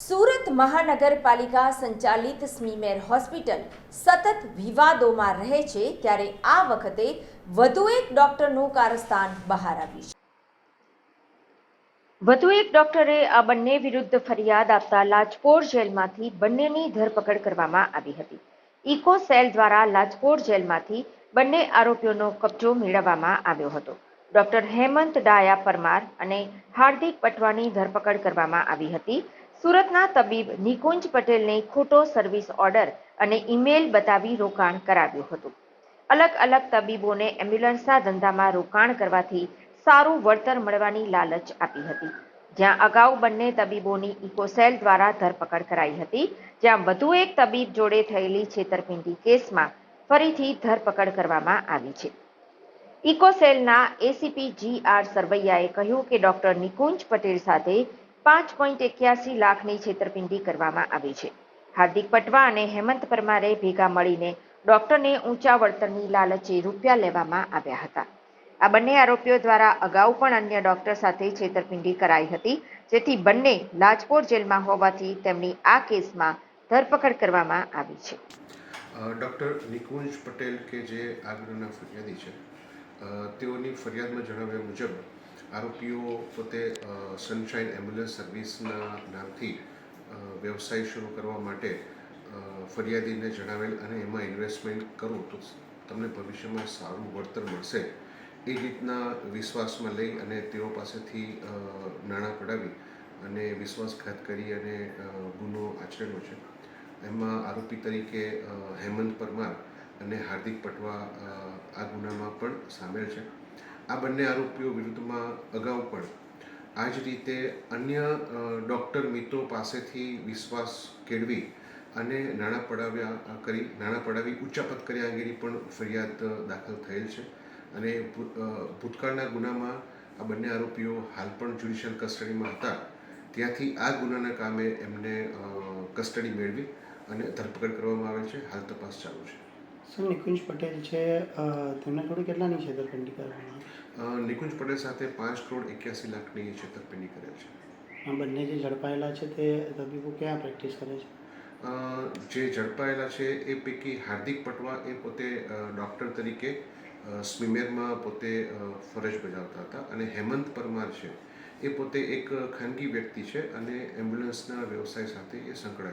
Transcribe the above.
સુરત મહાનગરપાલિકા સંચાલિત સ્મીમેર હોસ્પિટલ સતત વિવાદોમાં રહે છે ત્યારે આ વખતે વધુ એક ડોક્ટરનું કારસ્તાન બહાર આવ્યું છે. વધુ એક ડોક્ટરે આ બંને વિરુદ્ધ ફરિયાદ આપતા લાજપોર જેલમાંથી બંનેની ધરપકડ કરવામાં આવી હતી. ઇકો સેલ દ્વારા લાજપોર જેલમાંથી બંને આરોપીઓનો કબજો મેળવવામાં આવ્યો હતો. ડોક્ટર હેમંત ડાયા પરમાર અને હાર્દિક પટવાની ધરપકડ કરવામાં આવી હતી. સુરતના તબીબ નિકુંજ પટેલને ખોટો સર્વિસ ઓર્ડર અને ઈમેલ બતાવી રોકાણ કરાવ્યું હતું. અલગ અલગ તબીબોને એમ્બ્યુલન્સના ધંધામાં રોકાણ કરવાથી સારું વળતર મળવાની લાલચ આપી હતી. જ્યાં અગાઉ બંને તબીબોની ઇકોસેલ દ્વારા ધરપકડ કરાઈ હતી, જ્યાં વધુ એક તબીબ જોડે થયેલી છેતરપિંડી કેસમાં ફરીથી ધરપકડ કરવામાં આવી છે. ઇકોસેલના એસીપી જી આર સરવૈયાએ કહ્યું કે ડોક્ટર નિકુંજ પટેલ સાથે પાંચ પોઈન્ટ એક્યાસી લાખની છેતરપિંડી કરવામાં આવી છે. હાર્દિક પટવા અને હેમંત પરમારે ભેગા મળીને ડોક્ટરને ઊંચા વળતરની લાલચે રૂપિયા લેવામાં આવ્યા હતા. આ બંને આરોપીઓ દ્વારા અગાઉ પણ અન્ય ડોક્ટર સાથે છેતરપિંડી કરાઈ હતી, જેથી બંને લાજપોર જેલમાં હોવાથી તેમની આ કેસમાં ધરપકડ કરવામાં આવી છે. ડૉક્ટર નિકુંજ પટેલ કે જે આગળના ફરિયાદી છે તેઓની ફરિયાદમાં જણાવ્યા મુજબ આરોપીઓ પોતે સનશાઇન એમ્બ્યુલન્સ સર્વિસના નામથી વ્યવસાય શરૂ કરવા માટે ફરિયાદીને જણાવેલ અને એમાં ઇન્વેસ્ટમેન્ટ કરું તો તમને ભવિષ્યમાં સારું વળતર મળશે. એ રીતના વિશ્વાસમાં લઈ અને તેઓ પાસેથી નાણાં પડાવી અને વિશ્વાસઘાત કરી અને ગુનો આચરેલો છે. એમાં આરોપી તરીકે હેમંત પરમાર અને હાર્દિક પટવા આ ગુનામાં પણ સામેલ છે. આ બંને આરોપીઓ વિરુદ્ધમાં અગાઉ પણ. આ જ રીતે અન્ય ડૉક્ટર મિત્રો પાસેથી વિશ્વાસ કેળવી અને નાણાં પડાવ્યા કરી, નાણાં પડાવી, ઉચ્ચાપત કર્યા અંગેની પણ ફરિયાદ દાખલ થયેલ છે. અને ભૂતકાળના ગુનામાં આ બંને આરોપીઓ હાલ પણ જ્યુડિશિયલ કસ્ટડીમાં હતા. ત્યાંથી આ ગુનાના કામે એમને કસ્ટડી મેળવી અને ધરપકડ કરવામાં આવેલ છે. હાલ તપાસ ચાલુ છે. સર નિકુંજ પટેલ છે તેમના જોડે કેટલાની છેતરપિંડી કરવામાં નિકુંજ પટેલ સાથે પાંચ કરોડ એક્યાસી લાખની છેતરપિંડી કરેલ છે. આ બંને જે ઝડપાયેલા છે તે તબીબો ક્યાં પ્રેક્ટિસ કરે છે? જે ઝડપાયેલા છે એ પૈકી હાર્દિક પટવા એ પોતે ડૉક્ટર તરીકે સ્વિમેરમાં પોતે ફરજ બજાવતા હતા અને હેમંત પરમાર છે એ પોતે એક ખાનગી વ્યક્તિ છે અને એમ્બ્યુલન્સના વ્યવસાય સાથે એ સંકળાયેલા